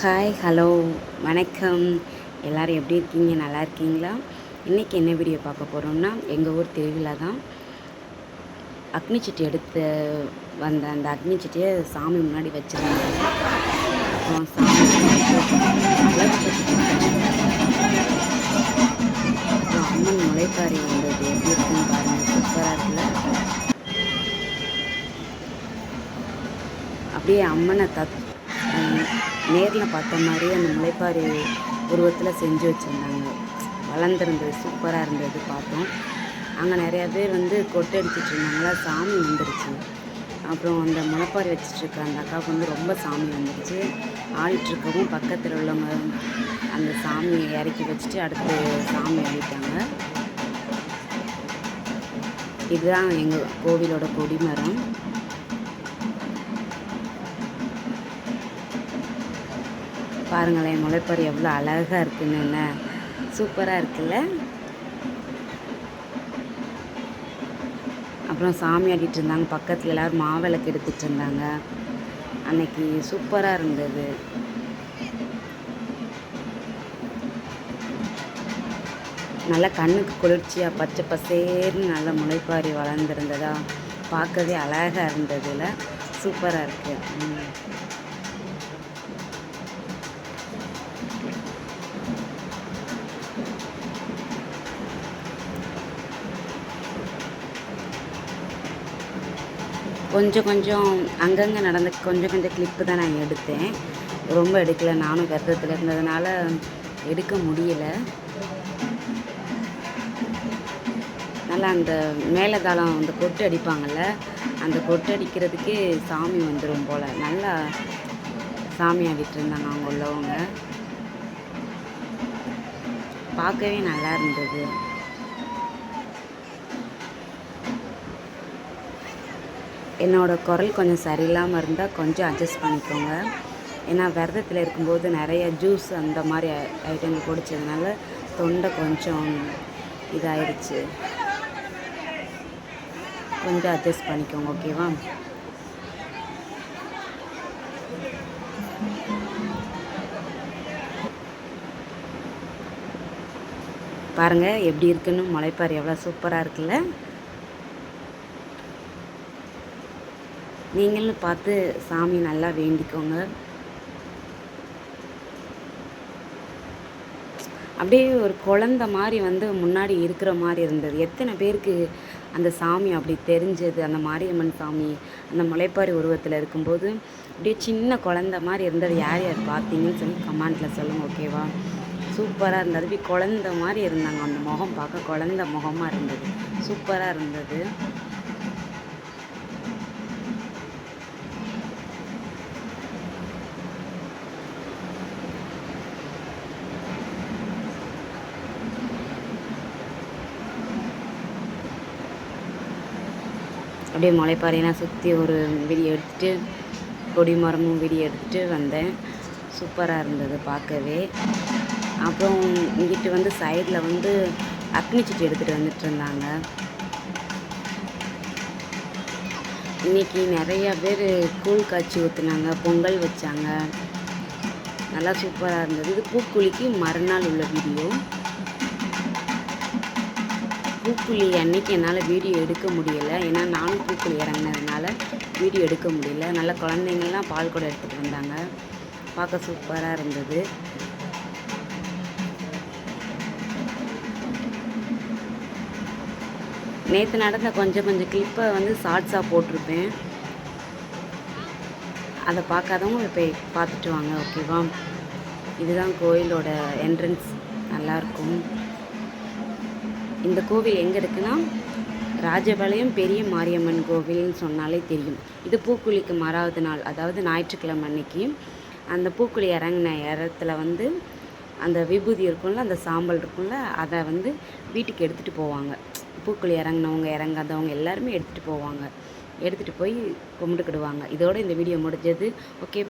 Hi hello வணக்கம். எல்லோரும் எப்படி இருக்கீங்க? நல்லா இருக்கீங்களா? இன்றைக்கி என்ன வீடியோ பார்க்க போகிறோம்னா எங்கள் ஊர் திருவிழா தான். அக்னி சட்டி எடுத்து வந்த அந்த அக்னி சட்டியை சாமி முன்னாடி வச்சுருந்தாங்க. அப்புறம் சாமி அப்புறம் அம்மன் முளைப்பாரி வந்தது. எப்படி இருக்குன்னு பாருங்கள் சூப்பராக இருக்குல்ல? அப்படியே அம்மனை தத் நேரில் பார்த்த மாதிரியே அந்த முளைப்பாரி உருவத்தில் செஞ்சு வச்சுருந்தாங்க. வளர்ந்துருந்தது சூப்பராக இருந்தது பார்த்தோம். அங்கே நிறையா பேர் வந்து கொட்டை அடிச்சிட்டு இருந்தாங்களா சாமி வந்துருச்சு. அப்புறம் அந்த முளைப்பாரி வச்சிட்ருக்க அந்த அக்காவுக்கு வந்து ரொம்ப சாமி வந்துருச்சு. ஆடிட்டுருக்கவும் பக்கத்தில் உள்ளவங்க அந்த சாமியை இறக்கி வச்சுட்டு அடுத்து சாமி ஆடிட்டாங்க இதுதான் எங்கள் கோவிலோட கொடிமரம். பாருங்களேன் முளைப்பாரி எவ்வளோ அழகாக இருக்குன்னு. என்ன? சூப்பராக இருக்குல்ல? அப்புறம் சாமி ஆடிட்டு இருந்தாங்க. பக்கத்தில் எல்லோரும் மாவிளக்கு எடுத்துகிட்டு இருந்தாங்க. அன்னைக்கு சூப்பராக இருந்தது. நல்லா கண்ணுக்கு குளிர்ச்சியாக பச்சை பசேர்னு நல்ல முளைப்பாரி வளர்ந்துருந்ததா. பார்க்கவே அழகாக இருந்ததில். சூப்பராக இருக்குது கொஞ்சம் கொஞ்சம் அங்கங்கே நடந்த கொஞ்சம் கொஞ்சம் கிளிப்பு தான் நான் எடுத்தேன். ரொம்ப எடுக்கலை நானும் கர்த்தத்தில் இருந்ததுனால எடுக்க முடியலை. நல்லா அந்த மேலதாளம் அந்த கொட்டு அடிப்பாங்கள்ல அந்த கொட்டு அடிக்கிறதுக்கே சாமி வந்துடும் போல். நல்லா சாமி ஆடிட்டு இருந்தாங்க அவங்க உள்ளவங்க. பார்க்கவே நல்லா இருந்தது. என்னோடய குரல் கொஞ்சம் சரியில்லாமல் இருந்தால் கொஞ்சம் அட்ஜஸ்ட் பண்ணிக்கோங்க. ஏன்னா விரதத்தில் இருக்கும்போது நிறைய ஜூஸ் அந்த மாதிரி ஐட்டங்கள் குடித்ததுனால தொண்டை கொஞ்சம் இதாயிடுச்சு. கொஞ்சம் அட்ஜஸ்ட் பண்ணிக்கோங்க ஓகேவா பாருங்கள் எப்படி இருக்குன்னு முளைப்பார் எவ்வளோ சூப்பராக இருக்குல்ல? நீங்களும் பார்த்து சாமி நல்லா வேண்டிக்கோங்க. அப்படியே ஒரு குழந்த மாதிரி வந்து முன்னாடி இருக்கிற மாதிரி இருந்தது. எத்தனை பேருக்கு அந்த சாமி அப்படி தெரிஞ்சது? அந்த மாரியம்மன் சாமி அந்த முளைப்பாரி உருவத்தில் இருக்கும்போது அப்படியே சின்ன குழந்த மாதிரி இருந்தது. யார் யார் பார்த்தீங்கன்னு சொல்லி கமெண்ட்டில் சொல்லுங்கள் ஓகேவா சூப்பராக இருந்தது. அப்படி குழந்த மாதிரி இருந்தாங்க. அந்த முகம் பார்க்க குழந்த முகமாக இருந்தது. சூப்பராக இருந்தது. அப்படியே முளைப்பாறையெல்லாம் சுற்றி ஒரு வீடியோ எடுத்துகிட்டு கொடி மரமும் வீடியோ எடுத்துகிட்டு வந்தேன். சூப்பராக இருந்தது பார்க்கவே. அப்புறம் இங்கிட்டு வந்து சைடில் வந்து அக்னி சட்டி எடுத்துகிட்டு வந்துட்டு இருந்தாங்க. இன்றைக்கி நிறையா பேர் கூழ் காய்ச்சி ஊற்றுனாங்க பொங்கல் வச்சாங்க. நல்லா சூப்பராக இருந்தது. இது பூக்குழிக்கு மறுநாள் உள்ள வீடியோ பூக்குழி அன்னைக்கு என்னால் வீடியோ எடுக்க முடியலை. ஏன்னா நானும் பூக்குழி இறங்கினதுனால வீடியோ எடுக்க முடியல. நல்ல குழந்தைங்கள்லாம் பால் கூட எடுத்துகிட்டு வந்தாங்க. பார்க்க சூப்பராக இருந்தது. நேற்று நடந்த கொஞ்சம் கொஞ்சம் கிளிப்பை வந்து ஷார்ட்ஸாக போட்டிருப்பேன். அதை பார்க்காதவங்க இப்போ பார்த்துட்டு வாங்க ஓகேவா இதுதான் கோயிலோட என்ட்ரன்ஸ் நல்லாயிருக்கும் இந்த கோவில் எங்கே இருக்குன்னா ராஜபாளையம் பெரிய மாரியம்மன் கோவில்னு சொன்னாலே தெரியும். இது பூக்குழிக்கு மறாவது நாள் அதாவது ஞாயிற்றுக்கிழமை அன்னைக்கு. அந்த பூக்குழி இறங்கின இடத்துல வந்து அந்த விபூதி இருக்கும்ல அந்த சாம்பல் இருக்கும்ல அதை வந்து வீட்டுக்கு எடுத்துகிட்டு போவாங்க. பூக்குழி இறங்கினவங்க இறங்காதவங்க எல்லாருமே எடுத்துகிட்டு போவாங்க. எடுத்துகிட்டு போய் கும்பிட்டுக்கிடுவாங்க. இதோடு இந்த வீடியோ முடிஞ்சது. ஓகே